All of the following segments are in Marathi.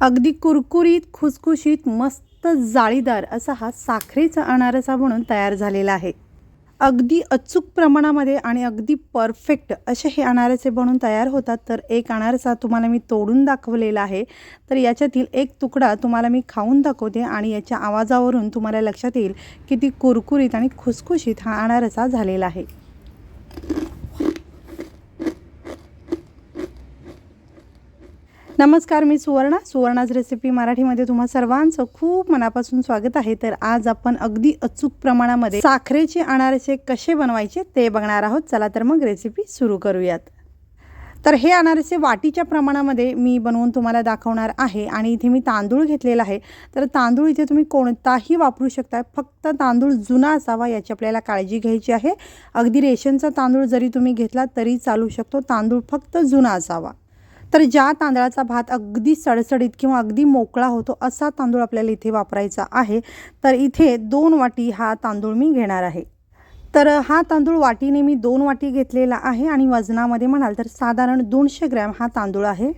अगदी कुरकुरीत खुसखुशीत मस्त जाळीदार असा हा साखरेचा अनारसा म्हणून तयार झालेला आहे. अगदी अचूक प्रमाणामध्ये आणि अगदी परफेक्ट असे हे अनारसे बनून तयार होतात. तर एक अनारसा तुम्हाला मी तोडून दाखवलेला आहे. तर याच्यातील एक तुकडा तुम्हाला मी खाऊन दाखवते आणि याच्या आवाजावरून तुम्हाला लक्षात येईल की ती कुरकुरीत आणि खुसखुशीत हा अनारसा झालेला आहे. नमस्कार मी सुवर्णा. सुवर्णाज रेसिपी मराठीमध्ये तुम्हा सर्वांचं खूप मनापासून स्वागत आहे. तर आज आपण अगदी अचूक प्रमाणामध्ये साखरेचे अनारसे कसे बनवायचे ते बघणार आहोत. चला तर मग रेसिपी सुरू करूयात. तर हे अनारसे वाटीच्या प्रमाणामध्ये मी बनवून तुम्हाला दाखवणार आहे आणि इथे मी तांदूळ घेतलेला आहे. तर तांदूळ इथे तुम्ही कोणताही वापरू शकता. फक्त तांदूळ जुना असावा याची आपल्याला काळजी घ्यायची आहे. अगदी रेशनचा तांदूळ जरी तुम्ही घेतला तरी चालू शकतो. तांदूळ फक्त जुना असावा. तर ज्या तांदळाचा भात अगदी सडसडीत किंवा अगदी मोकळा होतो असा तांदूळ आपल्याला इथे वापरायचा आहे. तर इथे दोन वाटी हा तांदूळ मी घेणार आहे. तर हा तांदूळ वाटीने मी दोन वाटी घेतलेला आहे आणि वजनामध्ये म्हणाल तर साधारण दोनशे ग्रॅम हा तांदूळ आहे.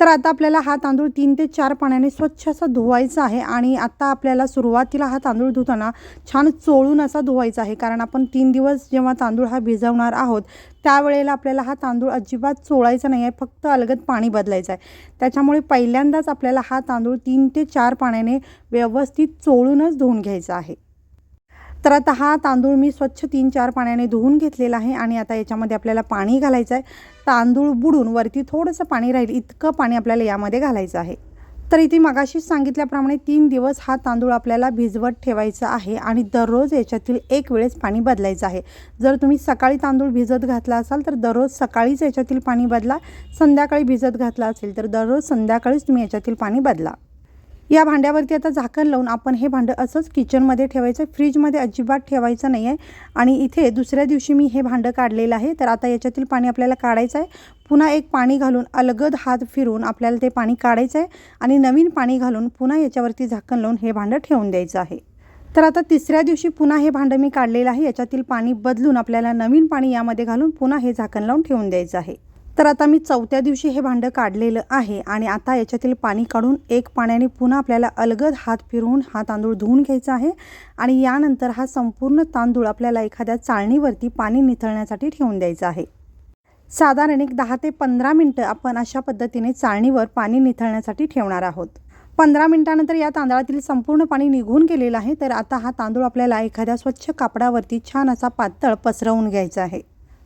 तर आता आपल्याला हा तांदूळ तीन ते चार पाण्याने स्वच्छ असा धुवायचा आहे आणि आता आपल्याला सुरुवातीला हा तांदूळ धुताना छान चोळून असा धुवायचा आहे. कारण आपण तीन दिवस जेव्हा तांदूळ हा भिजवणार आहोत त्यावेळेला आपल्याला हा तांदूळ अजिबात चोळायचा नाही आहे. फक्त अलगद पाणी बदलायचं आहे. त्याच्यामुळे पहिल्यांदाच आपल्याला हा तांदूळ तीन ते चार पाण्याने व्यवस्थित चोळूनच धुवून घ्यायचा आहे. तर आता हा तांदूळ मी स्वच्छ तीन चार पाण्याने धुवून घेतलेला आहे आणि आता याच्यामध्ये आपल्याला पाणी घालायचं आहे. तांदूळ बुडून वरती थोडंसं पाणी राहील इतकं पाणी आपल्याला यामध्ये घालायचं आहे. तर इथे मगाशीच सांगितल्याप्रमाणे तीन दिवस हा तांदूळ आपल्याला भिजवत ठेवायचा आहे आणि दररोज याच्यातील एक वेळेस पाणी बदलायचं आहे. जर तुम्ही सकाळी तांदूळ भिजत घातला असाल तर दररोज सकाळीच याच्यातील पाणी बदला संध्याकाळी भिजत घातला असेल तर दररोज संध्याकाळीच तुम्ही याच्यातील पाणी बदला. या भांड्यावरती आता झाकण लावून आपण हे भांडं असंच किचनमध्ये ठेवायचं. आहे फ्रीजमध्ये अजिबात ठेवायचं नाही आहे आणि इथे दुसऱ्या दिवशी मी हे भांडं काढलेलं आहे. तर आता याच्यातील पाणी आपल्याला काढायचं आहे. पुन्हा एक पाणी घालून अलगद हात फिरून आपल्याला ते पाणी काढायचं आहे. आणि नवीन पाणी घालून पुन्हा याच्यावरती झाकण लावून हे भांडं ठेवून द्यायचं आहे. तर आता तिसऱ्या दिवशी पुन्हा हे भांडं मी काढलेलं आहे. याच्यातील पाणी बदलून आपल्याला नवीन पाणी यामध्ये घालून पुन्हा हे झाकण लावून ठेवून द्यायचं आहे. तर आता मी चौथ्या दिवशी हे भांडं काढलेलं आहे आणि आता याच्यातील पाणी काढून एक पाण्याने पुन्हा आपल्याला अलगद हात फिरवून हा तांदूळ धुवून घ्यायचा आहे. आणि यानंतर हा संपूर्ण तांदूळ आपल्याला एखाद्या चाळणीवरती पाणी निथळण्यासाठी ठेवून द्यायचा आहे. साधारण एक दहा ते पंधरा मिनटं आपण अशा पद्धतीने चाळणीवर पाणी निथळण्यासाठी ठेवणार आहोत. पंधरा मिनटानंतर या तांदळातील संपूर्ण पाणी निघून गेलेलं आहे तर आता हा तांदूळ आपल्याला एखाद्या स्वच्छ कापडावरती छान असा पातळ पसरवून घ्यायचा आहे.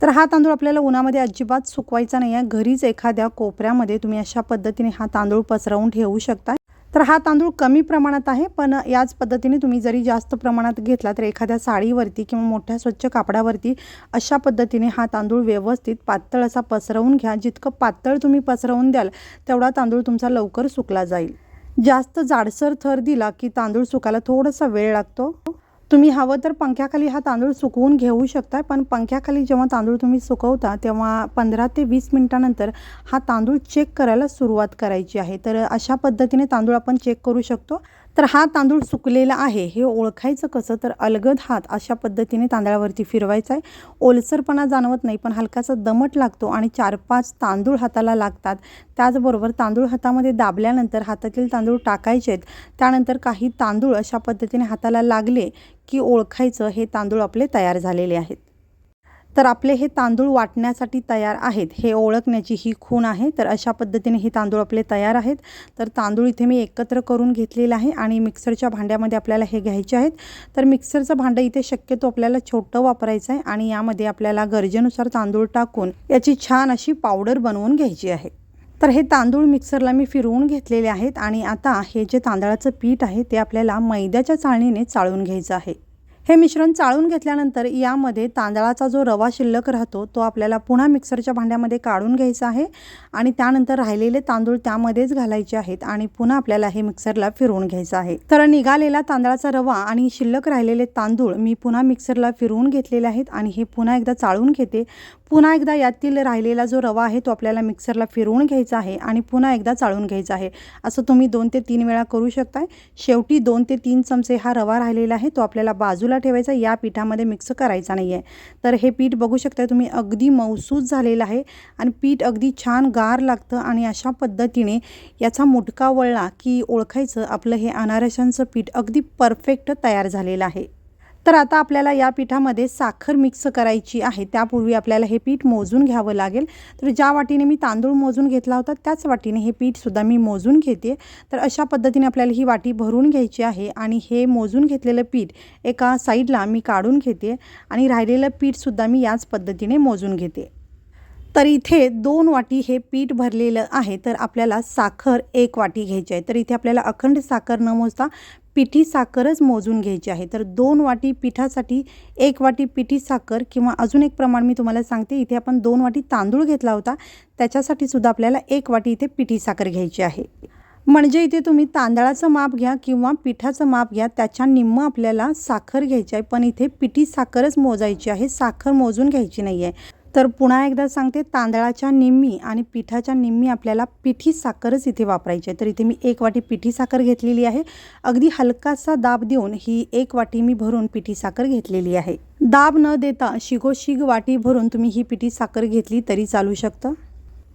तर हा तांदूळ आपल्याला उन्हामध्ये अजिबात सुकवायचा नाही आहे. घरीच एखाद्या कोपऱ्यामध्ये तुम्ही अशा पद्धतीने हा तांदूळ पसरवून ठेवू शकता. तर हा तांदूळ कमी प्रमाणात आहे पण याच पद्धतीने तुम्ही जरी जास्त प्रमाणात घेतला तर एखाद्या साडीवरती किंवा मोठ्या स्वच्छ कापडावरती अशा पद्धतीने हा तांदूळ व्यवस्थित पातळ असा पसरवून घ्या. जितकं पातळ तुम्ही पसरवून द्याल तेवढा तांदूळ तुमचा लवकर सुकला जाईल. जास्त जाडसर थर दिला की तांदूळ सुकायला थोडासा वेळ लागतो. तुम्ही हवं तर पंख्याखाली हा तांदूळ सुकवून घेऊ शकता पण पंख्याखाली जेव्हा तांदूळ तुम्ही सुकवता तेव्हा पंधरा ते वीस मिनटानंतर हा तांदूळ चेक करायला सुरुवात करायची आहे. तर अशा पद्धतीने तांदूळ आपण चेक करू शकतो. तर हा तांदूळ सुकलेला आहे. हे ओळखायचं कसं? तर अलगद हात अशा पद्धतीने तांदळावरती फिरवायचा आहे. ओलसरपणा जाणवत नाही पण हलकासा दमट लागतो आणि चार पाच तांदूळ हाताला लागतात. त्याचबरोबर तांदूळ हातामध्ये दाबल्यानंतर हातातील तांदूळ टाकायचे आहेत. त्यानंतर काही तांदूळ अशा पद्धतीने हाताला लागले की ओळखायचं हे तांदूळ आपले तयार झालेले आहेत. तर आपले हे तांदूळ वाटण्यासाठी तयार आहेत. हे ओळखण्याची ही खूण आहे. तर अशा पद्धतीने हे तांदूळ आपले तयार आहेत. तर तांदूळ इथे मी एकत्र करून घेतलेलं आहे आणि मिक्सरच्या भांड्यामध्ये आपल्याला हे घ्यायचे आहेत. तर मिक्सरचं भांडं इथे शक्यतो आपल्याला छोटं वापरायचं आहे आणि यामध्ये आपल्याला गरजेनुसार तांदूळ टाकून याची छान अशी पावडर बनवून घ्यायची आहे. तर हे तांदूळ मिक्सरला मी फिरवून घेतलेले आहेत आणि आता हे जे तांदळाचं पीठ आहे ते आपल्याला मैद्याच्या चाळणीने चाळून घ्यायचं आहे. हे मिश्रण चाळून घेतल्यानंतर यामध्ये तांदळाचा जो रवा शिल्लक राहतो तो आपल्याला पुन्हा मिक्सरच्या भांड्यामध्ये काढून घ्यायचा आहे आणि त्यानंतर राहिलेले तांदूळ त्यामध्येच घालायचे आहेत आणि पुन्हा आपल्याला हे मिक्सरला फिरवून घ्यायचं आहे. तर निघालेला तांदळाचा रवा आणि शिल्लक राहिलेले तांदूळ मी पुन्हा मिक्सरला फिरवून घेतलेले आहेत आणि हे पुन्हा एकदा चाळून घेते. पुन्हा एकदा यातील राहिलेला जो रवा आहे तो आपल्याला मिक्सरला फिरवून घ्यायचा आहे आणि पुन्हा एकदा चाळून घ्यायचा आहे. असं तुम्ही दोन ते तीन वेळा करू शकताय. शेवटी दोन ते तीन चमचे हा रवा राहिलेला आहे तो आपल्याला बाजूला बाजूला ठेवायचा या पिठामध्ये मिक्स करायचा नाही आहे तर हे पीठ बघू शकता तुम्ही अगदी मौसूद झालेलं आहे आणि पीठ अगदी छान गार लागतं आणि अशा पद्धतीने याचा मुटका वळला की ओळखायचं आपलं हे अनारशांचं पीठ अगदी परफेक्ट तयार झालेलं आहे. तर आता आपल्याला या पिठामध्ये साखर मिक्स करायची आहे. त्यापूर्वी आपल्याला हे पीठ मोजून घ्यावं लागेल. तर ज्या वाटीने मी तांदूळ मोजून घेतला होता त्याच वाटीने हे पीठसुद्धा मी मोजून घेते. तर अशा पद्धतीने आपल्याला ही वाटी भरून घ्यायची आहे आणि हे मोजून घेतलेलं पीठ एका साईडला मी काढून घेते आणि राहिलेलं पीठसुद्धा मी याच पद्धतीने मोजून घेते. तर इथे दोन वाटी हे पीठ भरलेलं आहे. तर आपल्याला साखर एक वाटी घ्यायची आहे. तर इथे आपल्याला अखंड साखर न मोजता पिठी साखरच मोजून घ्यायची आहे. तर दोन वाटी पिठासाठी एक वाटी पिठी साखर किंवा अजून एक प्रमाण मी तुम्हाला सांगते. इथे आपण दोन वाटी तांदूळ घेतला होता. त्याच्यासाठी सुद्धा आपल्याला एक वाटी इथे पिठी साखर घ्यायची आहे. म्हणजे इथे तुम्ही तांदळाचं माप घ्या किंवा पिठाचं माप घ्या त्याच्या निम्म आपल्याला साखर घ्यायची आहे. पण इथे पिठी साखरच मोजायची आहे. साखर मोजून घ्यायची नाही आहे तर पुन्हा एकदा सांगते तांदळाच्या निम्मी आणि पिठाच्या निम्मी आपल्याला पिठी साखरच इथे वापरायची आहे. तर इथे मी एक वाटी पिठी साखर घेतलेली आहे. अगदी हलकासा दाब देऊन ही एक वाटी मी भरून पिठी साखर घेतलेली आहे. दाब न देता शिगोशिग वाटी भरून तुम्ही ही पिठी साखर घेतली तरी चालू शकतं.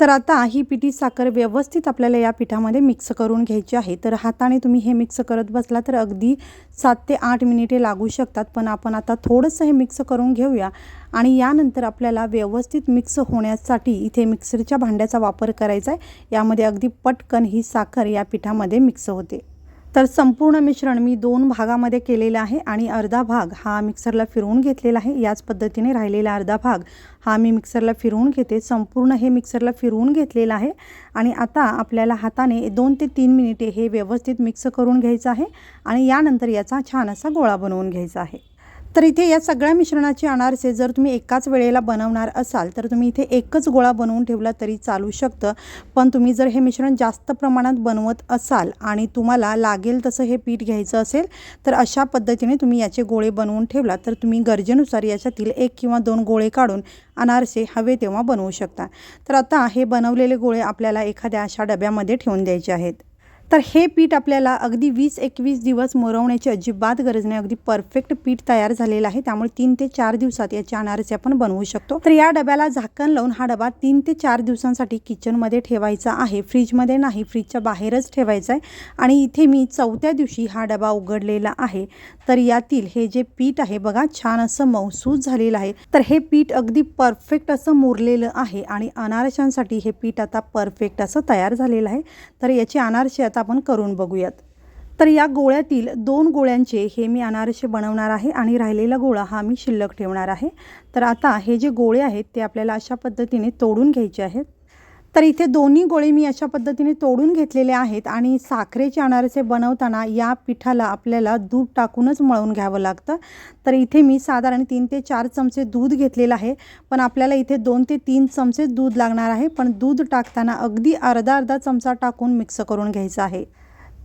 तर आता ही पिठी साखर व्यवस्थित आपल्याला या पिठामध्ये मिक्स करून घ्यायची आहे. तर हाताने तुम्ही हे मिक्स करत बसला तर अगदी सात ते आठ मिनिटे लागू शकतात. पण आपण आता थोडंसं हे मिक्स करून घेऊया आणि यानंतर आपल्याला व्यवस्थित मिक्स होण्यासाठी इथे मिक्सरच्या भांड्याचा वापर करायचा आहे. यामध्ये अगदी पटकन ही साखर या पिठामध्ये मिक्स होते. तर संपूर्ण मिश्रण मी दोन भागामध्ये केलेलं आहे आणि अर्धा भाग हा मिक्सरला फिरवून घेतलेला आहे. याच पद्धतीने राहिलेला अर्धा भाग हा मी मिक्सरला फिरवून घेते. संपूर्ण हे मिक्सरला फिरवून घेतलेलं आहे आणि आता आपल्याला हाताने दोन ते तीन मिनिटे हे व्यवस्थित मिक्स करून घ्यायचं आहे आणि यानंतर याचा छान असा गोळा बनवून घ्यायचा आहे. तर इथे या सगळ्या मिश्रणाचे अनारसे जर तुम्ही एकाच वेळेला बनवणार असाल तर तुम्ही इथे एकच गोळा बनवून ठेवला तरी चालू शकतं. पण तुम्ही जर हे मिश्रण जास्त प्रमाणात बनवत असाल आणि तुम्हाला लागेल तसं हे पीठ घ्यायचं असेल तर अशा पद्धतीने तुम्ही याचे गोळे बनवून ठेवला तर तुम्ही गरजेनुसार याच्यातील एक किंवा दोन गोळे काढून अनारसे हवे तेव्हा बनवू शकता. तर आता हे बनवलेले गोळे आपल्याला एखाद्या अशा डब्यामध्ये ठेवून द्यायचे आहेत. तर हे पीठ आपल्याला अगदी वीस एकवीस दिवस मुरवण्याची अजिबात गरज नाही. अगदी परफेक्ट पीठ तयार झालेलं आहे. त्यामुळे तीन ते चार दिवसात याचे अनारसे आपण बनवू शकतो. तर या डब्याला झाकण लावून हा डबा तीन ते चार दिवसांसाठी किचनमध्ये ठेवायचा आहे. फ्रीजमध्ये नाही फ्रीजच्या बाहेरच ठेवायचा आहे. आणि इथे मी चौथ्या दिवशी हा डबा उघडलेला आहे. तर यातील हे जे पीठ आहे बघा छान असं मौसूस झालेलं आहे. तर हे पीठ अगदी परफेक्ट असं मुरलेलं आहे. आणि अनारशांसाठी हे पीठ आता परफेक्ट असं तयार झालेलं आहे. तर याचे अनारसे आता आपण करून बघूयात. तर या गोळ्यातील दोन गोळ्यांचे हे मी अनारसे बनवणार आहे आणि राहिलेला गोळा हा मी शिल्लक ठेवणार आहे. तर आता हे जे गोळे आहेत ते आपल्याला अशा पद्धतीने तोडून घ्यायचे आहेत. तर इथे दोन्ही गोळे मी अशा पद्धतीने तोडून घेतलेले आहेत आणि साखरेचे अनारसे बनवताना या पिठाला आपल्याला दूध टाकूनच मळून घ्यावं लागतं. तर इथे मी साधारण तीन ते चार चमचे दूध घेतलेलं आहे. पण आपल्याला इथे दोन ते तीन चमचे दूध लागणार आहे. पण दूध टाकताना अगदी अर्धा अर्धा चमचा टाकून मिक्स करून घ्यायचा आहे.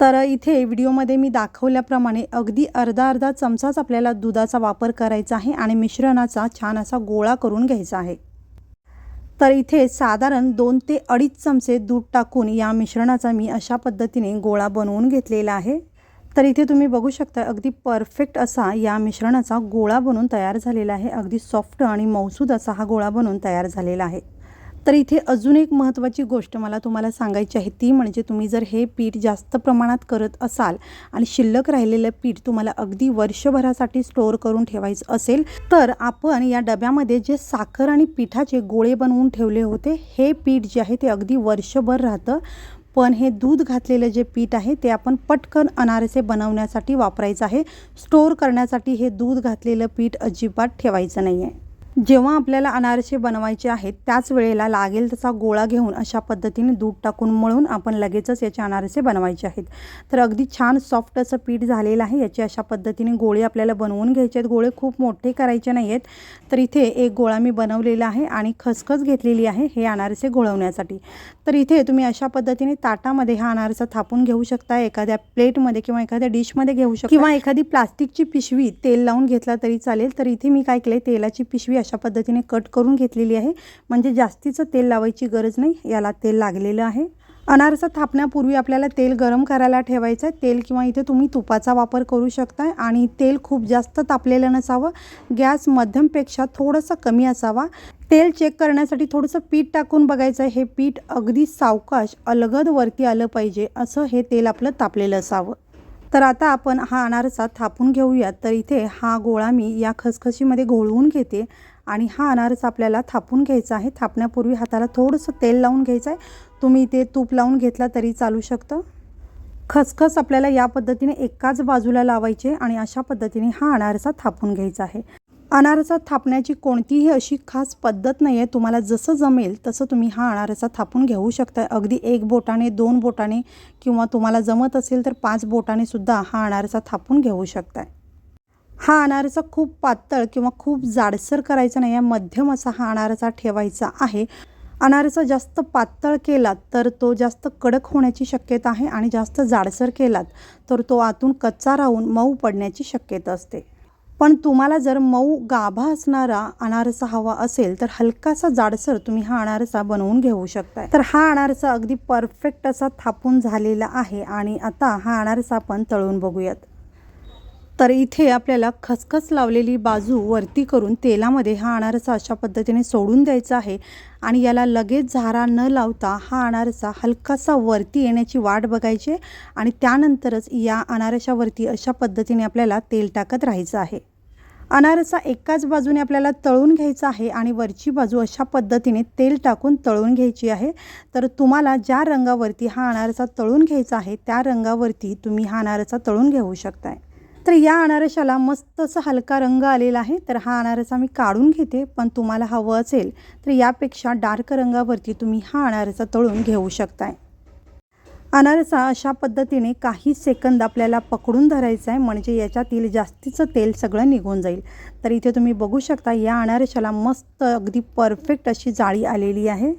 तर इथे व्हिडिओमध्ये मी दाखवल्याप्रमाणे अगदी अर्धा अर्धा चमचाच आपल्याला दुधाचा वापर करायचा आहे आणि मिश्रणाचा छान असा गोळा करून घ्यायचा आहे. तर इथे साधारण दोन ते अडीच चमचे दूध टाकून या मिश्रणाचा मी अशा पद्धतीने गोळा बनवून घेतलेला आहे. तर इथे तुम्ही बघू शकता अगदी परफेक्ट असा या मिश्रणाचा गोळा बनून तयार झालेला आहे. अगदी सॉफ्ट आणि मौसूद असा हा गोळा बनून तयार झालेला आहे. तर इथे अजून एक महत्त्वाची गोष्ट मला तुम्हाला सांगायची आहे ती म्हणजे तुम्ही जर हे पीठ जास्त प्रमाणात करत असाल आणि शिल्लक राहिलेलं पीठ तुम्हाला अगदी वर्षभरासाठी स्टोअर करून ठेवायचं असेल तर आपण या डब्यामध्ये जे साखर आणि पिठाचे गोळे बनवून ठेवले होते हे पीठ जे आहे ते अगदी वर्षभर राहतं. पण हे दूध घातलेलं जे पीठ आहे ते आपण पटकन अनारसे बनवण्यासाठी वापरायचं आहे. स्टोअर करण्यासाठी हे दूध घातलेलं पीठ अजिबात ठेवायचं नाही आहे जेव्हा आपल्याला अनारसे बनवायचे आहेत त्याच वेळेला लागेल तसा गोळा घेऊन अशा पद्धतीने दूध टाकून मळून आपण लगेचच याचे अनारसे बनवायचे आहेत. तर अगदी छान सॉफ्ट असं पीठ झालेलं आहे याचे अशा पद्धतीने गोळे आपल्याला बनवून घ्यायचे आहेत. गोळे खूप मोठे करायचे नाही आहेत. तर इथे एक गोळा मी बनवलेला आहे आणि खसखस घेतलेली आहे हे अनारसे घोळवण्यासाठी. तर इथे तुम्ही अशा पद्धतीने ताटामध्ये हा अनारसा थापून घेऊ शकता एखाद्या प्लेटमध्ये किंवा एखाद्या डिशमध्ये घेऊ शकता. किंवा एखादी प्लास्टिकची पिशवी तेल लावून घेतला तरी चालेल. तर इथे मी काय केलं तेलाची पिशवी अशा पद्धतीने कट करून घेतलेली आहे. म्हणजे जास्तीचं तेल लावायची गरज नाही. याला तेल लागलेलं आहे. अनारसा थापण्यापूर्वी आपल्याला तेल गरम करायला ठेवायचं आहे. तेल किंवा इथे तुम्ही तुपाचा वापर करू शकता आणि तेल खूप जास्त तापलेलं नसावं. गॅस मध्यमपेक्षा थोडंसं कमी असावा. तेल चेक करण्यासाठी थोडंसं पीठ टाकून बघायचं आहे. हे पीठ अगदी सावकाश अलगद वरती आलं पाहिजे. असं हे तेल आपलं तापलेलं असावं. तर आता आपण हा अनारसा थापून घेऊयात. तर इथे हा गोळा मी या खसखशीमध्ये घोळवून घेते. आणि हा अनारसा आपल्याला थापून घ्यायचा आहे. थापण्यापूर्वी हाताला थोडंसं तेल लावून घ्यायचं आहे. तुम्ही ते तूप लावून घेतला तरी चालू शकतं. खसखस आपल्याला या पद्धतीने एकाच बाजूला लावायचे आणि अशा पद्धतीने हा अनारसा थापून घ्यायचा आहे. अनारसा थापण्याची कोणतीही अशी खास पद्धत नाही आहे तुम्हाला जसं जमेल तसं तुम्ही हा अनारसा थापून घेऊ शकता अगदी एक बोटाने दोन बोटाने किंवा तुम्हाला जमत असेल तर पाच बोटाने सुद्धा हा अनारसा थापून घेऊ शकताय. हा अनारसा खूप पातळ किंवा खूप जाडसर करायचा नाही आहे मध्यम असा हा अनारसा ठेवायचा आहे. अनारसा जास्त पातळ केलात तर तो जास्त कडक होण्याची शक्यता आहे आणि जास्त जाडसर केलात तर तो आतून कच्चा राहून मऊ पडण्याची शक्यता असते. पण तुम्हाला जर मऊ गाभा असणारा अनारसा हवा असेल तर हलकासा जाडसर तुम्ही हा अनारसा बनवून घेऊ शकता तर हा अनारसा अगदी परफेक्ट असा थापून झालेला आहे आणि आता हा अनारसा आपण तळून बघूयात. तर इथे आपल्याला खसखस लावलेली बाजू वरती करून तेलामध्ये हा अनारसा अशा पद्धतीने सोडून द्यायचा आहे. आणि याला लगेच झारा न लावता हा अनारसा हलकासा वरती येण्याची वाट बघायची आणि त्यानंतरच या अनारशावरती अशा पद्धतीने आपल्याला तेल टाकत राहायचं आहे. अनारसा एकाच बाजूने आपल्याला तळून घ्यायचा आहे आणि वरची बाजू अशा पद्धतीने तेल टाकून तळून घ्यायची आहे. तर तुम्हाला ज्या रंगावरती हा अनारसा तळून घ्यायचा आहे त्या रंगावरती तुम्ही हा अनारसा तळून घेऊ शकताय. तर या अनारशाला मस्त असा हलका रंग आलेला आहे. तर हा अनारसा मी काढून घेते पण तुम्हाला हवं असेल तर यापेक्षा डार्क रंगावरती तुम्ही हा अनारसा तळून घेऊ शकताय. अनारसा अशा पद्धतीने काही सेकंद आपल्याला पकडून धरायचं आहे म्हणजे याच्यातील जास्तीचं तेल सगळं निघून जाईल. तर इथे तुम्ही बघू शकता या अनारशाला मस्त अगदी परफेक्ट अशी जाळी आलेली आहे.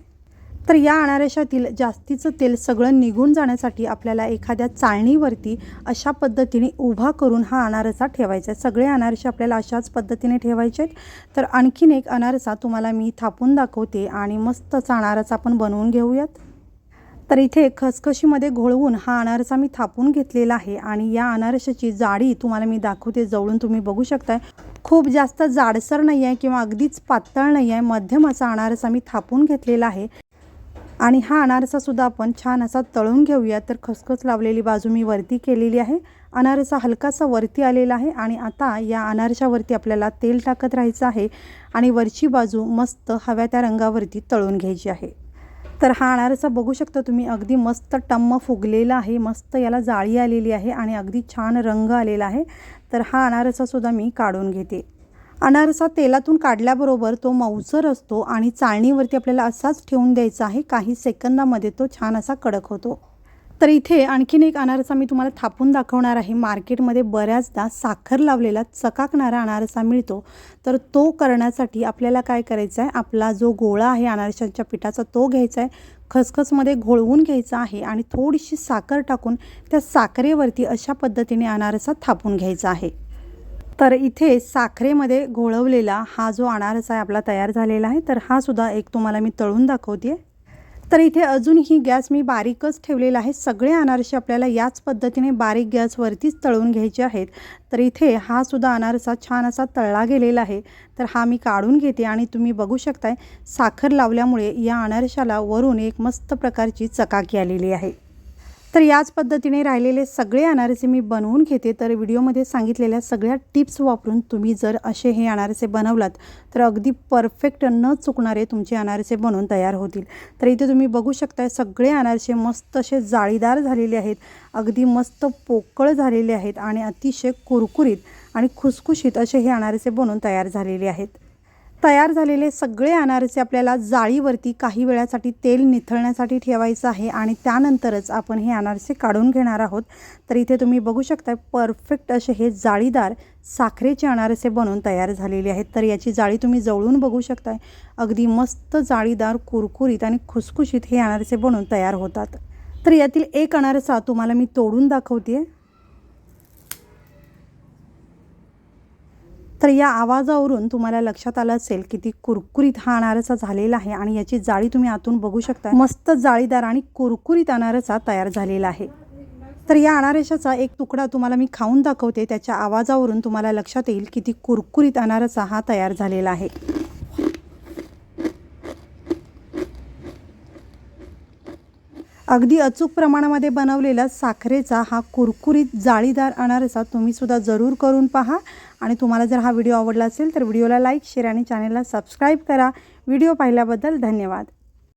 तर या अनारशातील जास्तीचं तेल सगळं निघून जाण्यासाठी आपल्याला एखाद्या चाळणीवरती अशा पद्धतीने उभा करून हा अनारसा ठेवायचा आहे. सगळे अनारसे आपल्याला अशाच पद्धतीने ठेवायचे आहेत. तर आणखीन एक अनारसा तुम्हाला मी थापून दाखवते आणि मस्त असा अनारसा आपण बनवून घेऊयात. तर इथे खसखशीमध्ये घोळवून हा अनारसा मी थापून घेतलेला आहे आणि या अनारशाची जाडी तुम्हाला मी दाखवते जवळून तुम्ही बघू शकताय. खूप जास्त जाडसर नाही आहे किंवा अगदीच पातळ नाही आहे. मध्यम असा अनारसा मी थापून घेतलेला आहे. आणि हा अनारसासुद्धा आपण छान असा तळून घेऊया. तर खसखस लावलेली बाजू मी वरती केलेली आहे. अनारसा हलकासा वरती आलेला आहे आणि आता या अनारशावरती आपल्याला तेल टाकत राहायचं आहे आणि वरची बाजू मस्त हव्या त्या रंगावरती तळून घ्यायची आहे. तर हा अनारसा बघू शकता तुम्ही अगदी मस्त टम्म फुगलेला आहे मस्त याला जाळी आलेली आहे आणि अगदी छान रंग आलेला आहे. तर हा अनारसासुद्धा मी काढून घेते. अनारसा तेलातून काढल्याबरोबर तो मऊसर असतो आणि चाळणीवरती आपल्याला असाच ठेवून द्यायचा आहे. काही सेकंदामध्ये तो छान असा कडक होतो. तर इथे आणखीन एक अनारसा मी तुम्हाला थापून दाखवणार आहे. मार्केटमध्ये बऱ्याचदा साखर लावलेला चकाकणारा अनारसा मिळतो. तर तो करण्यासाठी आपल्याला काय करायचं आहे? आपला जो गोळा आहे अनारशाच्या पिठाचा तो घ्यायचा आहे. खसखसमध्ये घोळवून घ्यायचा आहे आणि थोडीशी साखर टाकून त्या साखरेवरती अशा पद्धतीने अनारसा थापून घ्यायचा आहे. तर इथे साखरेमध्ये घोळवलेला हा जो अनारसा आहे आपला तयार झालेला आहे तर हा सुद्धा एक तुम्हाला मी तळून दाखवते तर इथे अजूनही गॅस मी बारीकच ठेवलेला आहे. सगळे अनारसे आपल्याला याच पद्धतीने बारीक गॅसवरतीच तळून घ्यायचे आहेत. तर इथे हा सुद्धा अनारसा छान असा तळला गेलेला आहे. तर हा मी काढून घेते आणि तुम्ही बघू शकताय साखर लावल्यामुळे या अनारशाला वरून एक मस्त प्रकारची चकाकी आलेली आहे. तर याच पद्धतीने राहिलेले सगळे अनारसे मी बनवून घेते. तर व्हिडिओमध्ये सांगितलेल्या सगळ्या टिप्स वापरून तुम्ही जर असे हे अनारसे बनवलात तर अगदी परफेक्ट न चुकणारे तुमचे अनारसे बनवून तयार होतील. तर इथे तुम्ही बघू शकताय सगळे अनारसे मस्त असे जाळीदार झालेले आहेत अगदी मस्त पोकळ झालेले आहेत आणि अतिशय कुरकुरीत आणि खुसखुशीत असे हे अनारसे बनवून तयार झालेले आहेत. तयार झालेले सगळे अनारसे आपल्याला जाळीवरती काही वेळासाठी तेल निथळण्यासाठी ठेवायचं आहे आणि त्यानंतरच आपण हे अनारसे काढून घेणार आहोत. तर इथे तुम्ही बघू शकता परफेक्ट असे हे जाळीदार साखरेचे अनारसे बनवून तयार झालेले आहेत. तर याची जाळी तुम्ही जवळून बघू शकताय. अगदी मस्त जाळीदार कुरकुरीत आणि खुसखुशीत हे अनारसे बनवून तयार होतात. तर यातील एक अनारसा तुम्हाला मी तोडून दाखवते तर या आवाजावरून तुम्हाला लक्षात आलं असेल किती कुरकुरीत हा अनारसा झालेला आहे आणि याची जाळी तुम्ही आतून बघू शकता. मस्त जाळीदार आणि कुरकुरीत अनारसा तयार झालेला आहे. तर या अनारशाचा एक तुकडा तुम्हाला मी खाऊन दाखवते. त्याच्या आवाजावरून तुम्हाला लक्षात येईल किती कुरकुरीत अनारसा हा तयार झालेला आहे. अगदी अचूक प्रमाणामध्ये बनवलेला साखरेचा हा कुरकुरीत जाळीदार अनारसा तुम्हीसुद्धा जरूर करून पहा. आणि तुम्हाला जर हा व्हिडिओ आवडला असेल तर व्हिडिओला लाईक शेअर आणि चॅनलला सबस्क्राईब करा. व्हिडिओ पाहिल्याबद्दल धन्यवाद.